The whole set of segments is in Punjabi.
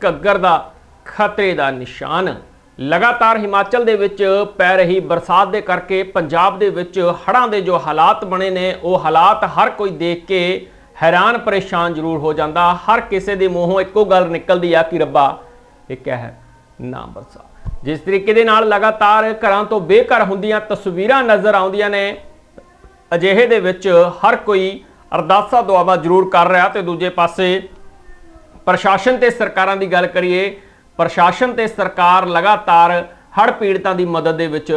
ਘੱਗਰ ਦਾ ਖਤਰੇ ਦਾ ਨਿਸ਼ਾਨ। ਲਗਾਤਾਰ ਹਿਮਾਚਲ ਦੇ ਵਿੱਚ ਪੈ ਰਹੀ ਬਰਸਾਤ ਦੇ ਕਰਕੇ ਪੰਜਾਬ ਦੇ ਵਿੱਚ ਹੜ੍ਹਾਂ ਦੇ ਜੋ ਹਾਲਾਤ ਬਣੇ ਨੇ, ਉਹ ਹਾਲਾਤ ਹਰ ਕੋਈ ਦੇਖ ਕੇ ਹੈਰਾਨ ਪਰੇਸ਼ਾਨ ਜ਼ਰੂਰ ਹੋ ਜਾਂਦਾ। ਹਰ ਕਿਸੇ ਦੇ ਮੂੰਹੋਂ ਇੱਕੋ ਗੱਲ ਨਿਕਲਦੀ ਆ ਕਿ ਰੱਬਾ, ਇਹ ਕਹਿ ਨਾ ਬਰਸਾ। ਜਿਸ ਤਰੀਕੇ ਦੇ ਨਾਲ ਲਗਾਤਾਰ ਘਰਾਂ ਤੋਂ ਬੇਘਰ ਹੁੰਦੀਆਂ ਤਸਵੀਰਾਂ ਨਜ਼ਰ ਆਉਂਦੀਆਂ ਨੇ, ਅਜਿਹੇ ਦੇ ਵਿੱਚ ਹਰ ਕੋਈ ਅਰਦਾਸਾਂ, ਦੁਆਵਾਂ ਜ਼ਰੂਰ ਕਰ ਰਿਹਾ ਤੇ ਦੂਜੇ ਪਾਸੇ ਪ੍ਰਸ਼ਾਸਨ ਤੇ ਸਰਕਾਰਾਂ ਦੀ ਗੱਲ ਕਰੀਏ, ਪ੍ਰਸ਼ਾਸਨ ਤੇ ਸਰਕਾਰ ਲਗਾਤਾਰ ਹੜ੍ਹ ਪੀੜਤਾਂ ਦੀ ਮਦਦ ਦੇ ਵਿੱਚ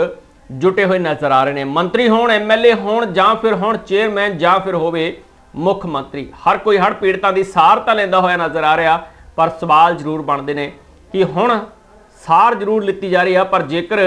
ਜੁਟੇ ਹੋਏ ਨਜ਼ਰ ਆ ਰਹੇ ਨੇ। ਮੰਤਰੀ ਹੋਣ ਐਮਐਲਏ ਹੋਣ ਜਾਂ ਫਿਰ ਹੋਣ ਚੇਅਰਮੈਨ ਜਾਂ ਫਿਰ ਹੋਵੇ ਮੁੱਖ ਮੰਤਰੀ, ਹਰ ਕੋਈ ਹੜ੍ਹ ਪੀੜਤਾਂ ਦੀ ਸਾਰ ਤਾਂ ਲੈਂਦਾ ਹੋਇਆ ਨਜ਼ਰ ਆ ਰਿਹਾ, ਪਰ ਸਵਾਲ ਜ਼ਰੂਰ ਬਣਦੇ ਨੇ ਕਿ ਹੁਣ ਸਾਰ ਜ਼ਰੂਰ ਲਿੱਤੀ ਜਾ ਰਹੀ ਆ, ਪਰ ਜੇਕਰ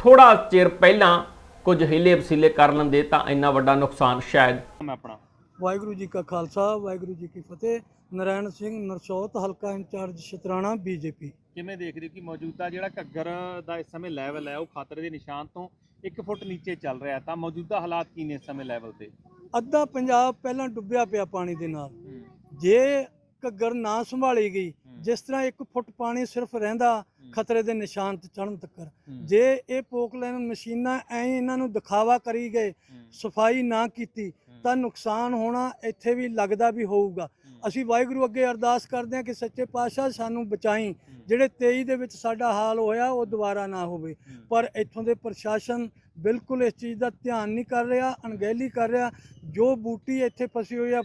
ਥੋੜਾ ਚਿਰ ਪਹਿਲਾਂ ਕੁਝ ਹੀਲੇ ਵਸੀਲੇ ਕਰ ਲੈਂਦੇ ਤਾਂ ਇੰਨਾ ਵੱਡਾ ਨੁਕਸਾਨ ਸ਼ਾਇਦ ਮੈਂ ਆਪਣਾ। ਵਾਹਿਗੁਰੂ ਜੀ ਕਾ ਖਾਲਸਾ, ਵਾਹਿਗੁਰੂ ਜੀ ਕੀ ਫਤਿਹ। ਨਰਾਇਣ ਸਿੰਘ ਨਰਸੌਤ ਹਲਕਾ ਇੰਚਾਰਜ ਸ਼ਤਰਾਣਾ ਬੀਜੇਪੀ। ਕਿਵੇਂ ਦੇਖਦੇ ਹੋ ਕਿ ਮੌਜੂਦਾ ਜਿਹੜਾ ਘੱਗਰ ਦਾ ਇਸ ਸਮੇਂ ਲੈਵਲ ਹੈ ਉਹ ਖਤਰੇ ਦੇ ਨਿਸ਼ਾਨ ਤੋਂ 1 ਫੁੱਟ ਨੀਚੇ ਚੱਲ ਰਿਹਾ ਤਾਂ ਮੌਜੂਦਾ ਹਾਲਾਤ ਕੀ ਨੇ ਇਸ ਸਮੇਂ ਲੈਵਲ ਤੇ? ਅੱਧਾ ਪੰਜਾਬ ਪਹਿਲਾਂ ਡੁੱਬਿਆ ਪਿਆ ਪਾਣੀ ਦੇ ਨਾਲ। ਜੇ ਘੱਗਰ ਨਾ ਸੰਭਾਲੀ ਗਈ ਜਿਸ ਤਰ੍ਹਾਂ 1 ਫੁੱਟ ਪਾਣੀ ਸਿਰਫ ਰਹਿੰਦਾ ਖਤਰੇ ਦੇ ਨਿਸ਼ਾਨ ਤੇ ਚੜਨ ਤੱਕਰ। ਜੇ ਇਹ ਪੋਕਲੈਨ ਮਸ਼ੀਨਾਂ ਐਂ ਇਹਨਾਂ ਨੂੰ ਦਿਖਾਵਾ ਕਰੀ ਗਏ ਸਫ਼ਾਈ ਨਾ ਕੀਤੀ ਤਾਂ ਨੁਕਸਾਨ ਹੋਣਾ ਇੱਥੇ ਵੀ ਲੱਗਦਾ ਵੀ ਹੋਊਗਾ। ਅਸੀਂ ਵਾਹਿਗੁਰੂ ਅੱਗੇ ਅਰਦਾਸ ਕਰਦੇ ਹਾਂ ਕਿ ਸੱਚੇ ਪਾਤਸ਼ਾਹ ਸਾਨੂੰ ਬਚਾਈ। ਜਿਹੜੇ 23 ਦੇ ਵਿੱਚ ਸਾਡਾ ਹਾਲ ਹੋਇਆ ਉਹ ਦੁਬਾਰਾ ਨਾ ਹੋਵੇ। ਪਰ ਇੱਥੋਂ ਦੇ ਪ੍ਰਸ਼ਾਸਨ ਬਿਲਕੁਲ ਇਸ ਚੀਜ਼ ਦਾ ਧਿਆਨ ਨਹੀਂ ਕਰ ਰਿਹਾ ਅਣਗਹਿਲੀ ਕਰ ਰਿਹਾ। ਜੋ ਬੂਟੀ ਇੱਥੇ ਫਸੀ ਹੋਈ ਆ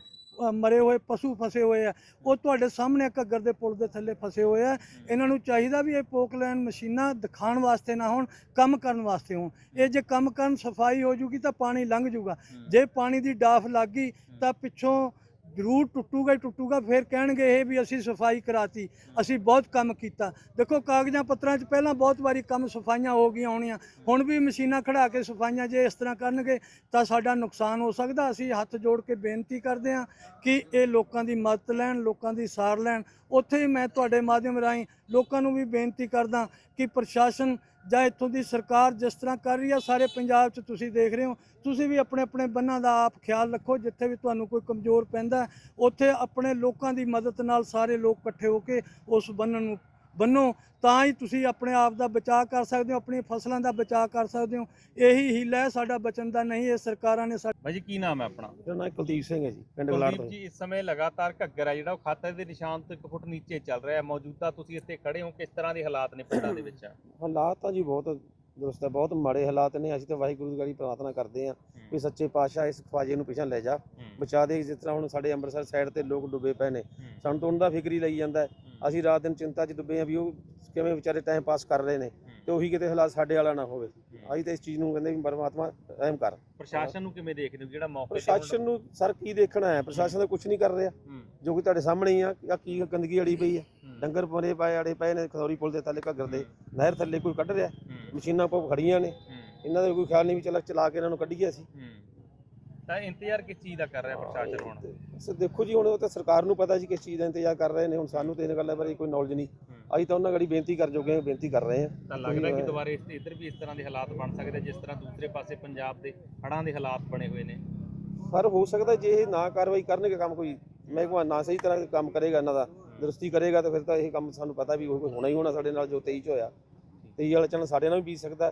ਮਰੇ ਹੋਏ ਪਸ਼ੂ ਫਸੇ ਹੋਏ ਆ ਉਹ ਤੁਹਾਡੇ ਸਾਹਮਣੇ ਘੱਗਰ ਦੇ ਪੁਲ ਦੇ ਥੱਲੇ ਫਸੇ ਹੋਏ ਆ। ਇਹਨਾਂ ਨੂੰ ਚਾਹੀਦਾ ਵੀ ਇਹ ਪੋਕਲੈਨ ਮਸ਼ੀਨਾਂ ਦਿਖਾਉਣ ਵਾਸਤੇ ਨਾ ਹੋਣ ਕੰਮ ਕਰਨ ਵਾਸਤੇ ਹੋਣ। ਇਹ ਜੇ ਕੰਮ ਕਰਨ ਸਫ਼ਾਈ ਹੋ ਜੂਗੀ ਤਾਂ ਪਾਣੀ ਲੰਘ ਜੂਗਾ। ਜੇ ਪਾਣੀ ਦੀ ਡਾਫ ਲੱਗ ਗਈ ਤਾਂ ਪਿੱਛੋਂ ਜ਼ਰੂਰ ਟੁੱਟੂਗਾ ਹੀ ਟੁੱਟੂਗਾ, ਫਿਰ ਕਹਿਣਗੇ ਇਹ ਵੀ ਅਸੀਂ ਸਫ਼ਾਈ ਕਰਾਤੀ, ਅਸੀਂ ਬਹੁਤ ਕੰਮ ਕੀਤਾ। ਦੇਖੋ, ਕਾਗਜ਼ਾਂ ਪੱਤਰਾਂ 'ਚ ਪਹਿਲਾਂ ਬਹੁਤ ਵਾਰੀ ਕੰਮ ਸਫਾਈਆਂ ਹੋ ਗਈਆਂ ਹੋਣੀਆਂ, ਹੁਣ ਵੀ ਮਸ਼ੀਨਾਂ ਖੜਾ ਕੇ ਸਫਾਈਆਂ ਜੇ ਇਸ ਤਰ੍ਹਾਂ ਕਰਨਗੇ, ਤਾਂ ਸਾਡਾ ਨੁਕਸਾਨ ਹੋ ਸਕਦਾ। ਅਸੀਂ ਹੱਥ ਜੋੜ ਕੇ ਬੇਨਤੀ ਕਰਦੇ ਹਾਂ ਕਿ ਇਹ ਲੋਕਾਂ ਦੀ ਮਦਦ ਲੈਣ, ਲੋਕਾਂ ਦੀ ਸਾਰ ਲੈਣ। ਉੱਥੇ ਹੀ ਮੈਂ ਤੁਹਾਡੇ ਮਾਧਿਅਮ ਰਾਹੀਂ ਲੋਕਾਂ ਨੂੰ ਵੀ ਬੇਨਤੀ ਕਰਦਾ ਕਿ ਪ੍ਰਸ਼ਾਸਨ ਜਾਂ ਇੱਥੋਂ ਦੀ ਸਰਕਾਰ ਜਿਸ ਤਰ੍ਹਾਂ ਕਰ ਰਹੀ ਆ, ਸਾਰੇ ਪੰਜਾਬ 'ਚ ਤੁਸੀਂ ਦੇਖ ਰਹੇ ਹੋ। ਤੁਸੀਂ ਵੀ ਆਪਣੇ ਆਪਣੇ ਬੰਨਾਂ ਦਾ ਆਪ ਖਿਆਲ ਰੱਖੋ, ਜਿੱਥੇ ਵੀ ਤੁਹਾਨੂੰ ਕੋਈ ਕਮਜ਼ੋਰ ਪੈਂਦਾ ਉੱਥੇ ਆਪਣੇ ਲੋਕਾਂ ਦੀ ਮਦਦ ਨਾਲ ਸਾਰੇ ਲੋਕ ਇਕੱਠੇ ਹੋ ਕੇ ਉਸ ਬੰਨ੍ਹ ਨੂੰ ਬੰਨੋ ਤਾਂ ਹੀ ਤੁਸੀਂ ਆਪਣੇ ਆਪ ਦਾ ਬਚਾਅ ਕਰ ਸਕਦੇ ਹੋ ਆਪਣੀ ਫਸਲਾਂ ਦਾ ਬਚਾਅ ਕਰ ਸਕਦੇ ਹੋ। ਇਹੀ ਹੀਲਾ ਹੈ ਸਾਡਾ ਬਚਣ ਦਾ ਨਹੀਂ ਇਹ ਸਰਕਾਰਾਂ ਨੇ ਸਾ ਬਾਈ ਜੀ ਕੀ ਨਾਮ ਹੈ ਆਪਣਾ? ਮੇਰਾ ਨਾਮ ਕੁਲਦੀਪ ਸਿੰਘ ਹੈ ਜੀ ਪਿੰਡ ਗਲਾੜ ਤੋਂ। ਜੀ ਇਸ ਸਮੇਂ ਲਗਾਤਾਰ ਘੱਗਰ ਹੈ ਜਿਹੜਾ ਉਹ ਖਤਰੇ ਦੇ ਨਿਸ਼ਾਨ ਤੋਂ 1 ਫੁੱਟ ਨੀਚੇ ਚੱਲ ਰਿਹਾ ਹੈ। ਮੌਜੂਦਾ ਤੁਸੀਂ ਇੱਥੇ ਖੜੇ ਹੋ ਕਿਸ ਤਰ੍ਹਾਂ ਦੇ ਹਾਲਾਤ ਨੇ ਪਿੰਡਾਂ ਦੇ ਵਿੱਚ? ਹਾਲਾਤ ਤਾਂ ਜੀ ਬਹੁਤ ਦੁਰਸਤ ਹੈ ਬਹੁਤ ਮਾੜੇ ਹਾਲਾਤ ਨੇ। ਅਸੀਂ ਤਾਂ ਵਾਹਿਗੁਰੂ ਦੀ ਗਾੜੀ ਪ੍ਰਾਰਥਨਾ ਕਰਦੇ ਹਾਂ ਵੀ ਸੱਚੇ ਪਾਤਸ਼ਾਹ ਇਸ ਖਵਾਜੇ ਨੂੰ ਪਿਛਾਂ ਲੈ ਜਾ। ਬਚਾ ਦੇ ਜਿਸ ਤਰ੍ਹਾਂ ਹੁਣ ਸਾਡੇ ਅੰਮ੍ਰਿਤਸਰ ਸਾਈਡ ਤੇ ਲੋਕ ਡੁੱਬੇ ਪਏ ਨੇ। ਸਾਨੂੰ ਤਾਂ ਉਹਨਾਂ ਦਾ ਫਿਕਰ ਹੀ ਲਈ ਜਾਂਦਾ ਅਸੀਂ ਰਾਤ ਦਿਨ ਚਿੰਤਾ 'ਚ ਡੁੱਬੇ ਹਾਂ ਵੀ ਉਹ ਕਿਵੇਂ ਵਿਚਾਰੇ ਟਾਈਮ ਪਾਸ ਕਰ ਰਹੇ ਨੇ ਤੇ ਉਹੀ ਕਿਤੇ ਹਾਲਾਤ ਸਾਡੇ ਵਾਲਾ ਨਾ ਹੋਵੇ। ਅਸੀਂ ਤਾਂ ਇਸ ਚੀਜ਼ ਨੂੰ ਕਹਿੰਦੇ ਵੀ ਪਰਮਾਤਮਾ ਰਹਿਮ ਕਰ। ਪ੍ਰਸ਼ਾਸਨ ਨੂੰ ਕਿਵੇਂ ਦੇਖਦੇ ਹੋ? ਜਿਹੜਾ ਮੌਕੇ ਪ੍ਰਸ਼ਾਸਨ ਨੂੰ ਸਰ ਕੀ ਦੇਖਣਾ ਹੈ? ਪ੍ਰਸ਼ਾਸਨ ਤਾਂ ਕੁਝ ਨਹੀਂ ਕਰ ਰਿਹਾ। ਜੋ ਕਿ ਤੁਹਾਡੇ ਸਾਹਮਣੇ ਹੀ ਆ ਆ ਕੀ ਗੰਦਗੀ ਅੜੀ ਪਈ ਹੈ। ਹੂੰ, ਡੰਗਰ ਪਰੇ ਪਏ ਅੜੇ ਪਏ ਨੇ ਖਦੌਰੀ ਪੁਲ ਦੇ ਥੱਲੇ ਘੱਗਰ ਦੇ। ਨਹਿਰ ਥੱਲੇ ਕੋਈ ਕੱਢ ਰਿਹਾ। ਮਸ਼ੀਨਾਂ ਪੋ ਖੜੀਆਂ ਨੇ। ਇਹਨਾਂ ਦਾ ਕੋਈ ਖਿਆਲ ਨਹੀਂ ਵੀ ਚਲਾ ਚਲਾ ਕੇ ਇਹਨਾਂ ਨੂੰ ਕੱਢੀਏ ਅਸੀਂ। ਤਾਂ ਇੰਤਜ਼ਾਰ ਕਿਸ ਚੀਜ਼ ਦਾ ਕਰ ਰਿਹਾ ਪ੍ਰਸ਼ਾਸਨ ਹੁਣ? ਸੋ ਦੇਖੋ ਜੀ ਹੁਣ ਉਹ ਤਾਂ ਸਰਕਾਰ ਨੂੰ ਪਤਾ ਜੀ ਕਿਸ ਚੀਜ਼ ਦਾ ਇੰਤਜ਼ਾਰ ਕਰ ਰਹੇ ਨੇ ਹੁਣ ਸਾਨੂੰ ਤੇ ਇਹਨਾਂ ਗੱਲਾਂ ਬਾਰੇ ਕੋਈ ਨੌਲੇਜ ਨਹੀਂ। ਅਸੀਂ ਤਾਂ ਉਹਨਾਂ ਗੜੀ ਬੇਨਤੀ ਕਰ ਜੋਗੇ ਹਾਂ, ਬੇਨਤੀ ਕਰ ਰਹੇ ਹਾਂ। ਤਾਂ ਲੱਗਦਾ ਕਿ ਦੁਬਾਰਾ ਇਸ ਇੱਧਰ ਵੀ ਇਸ ਤਰ੍ਹਾਂ ਦੇ ਹਾਲਾਤ ਬਣ ਸਕਦੇ ਜਿਸ ਤਰ੍ਹਾਂ ਦੂਸਰੇ ਪਾਸੇ ਪੰਜਾਬ ਦੇ ਹੜ੍ਹਾਂ ਦੇ ਹਾਲਾਤ ਬਣੇ ਹੋਏ ਨੇ। ਪਰ ਹੋ ਸਕਦਾ ਜੇ ਇਹ ਨਾ ਕਾਰਵਾਈ ਕਰਨਗੇ ਕੰਮ ਕੋਈ ਮਹਿਕਮਾ ਨਾ ਸਹੀ ਤਰ੍ਹਾਂ ਕੰਮ ਕਰੇਗਾ ਇਹਨਾਂ ਦਾ ਦਰੁਸਤੀ ਕਰੇਗਾ ਤਾਂ ਫਿਰ ਤਾਂ ਇਹ ਕੰਮ ਸਾਨੂੰ ਪਤਾ ਵੀ ਹੋਣਾ ਹੀ ਹੋਣਾ ਸਾਡੇ ਨਾਲ ਜੋ 23 ਚ ਹੋਇਆ। 23 ਵਾਲਾ ਚੰਨ ਸਾਡੇ ਨਾਲ ਵੀ ਬੀਤ ਸਕਦਾ।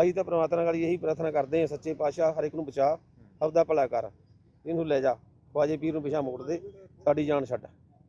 ਅਸੀਂ ਤਾਂ ਪ੍ਰਮਾਤਮਾ ਗਾੜੀ ਇਹੀ ਪ੍ਰਾਰਥਨਾ ਕਰਦੇ ਹਾਂ ਸੱਚੇ ਪਾਤਸ਼ਾਹ ਹਰ ਇੱਕ ਨੂੰ ਬਚਾ। ਆਪਦਾ ਭਲਾ ਕਰ। ਇਹਨੂੰ ਲੈ ਜਾ। ਖਵਾਜੇ ਪੀਰ ਨੂੰ ਪਿਛਾ ਮੋੜ ਦੇ। ਸਾਡੀ ਜਾਨ ਛੱਡ।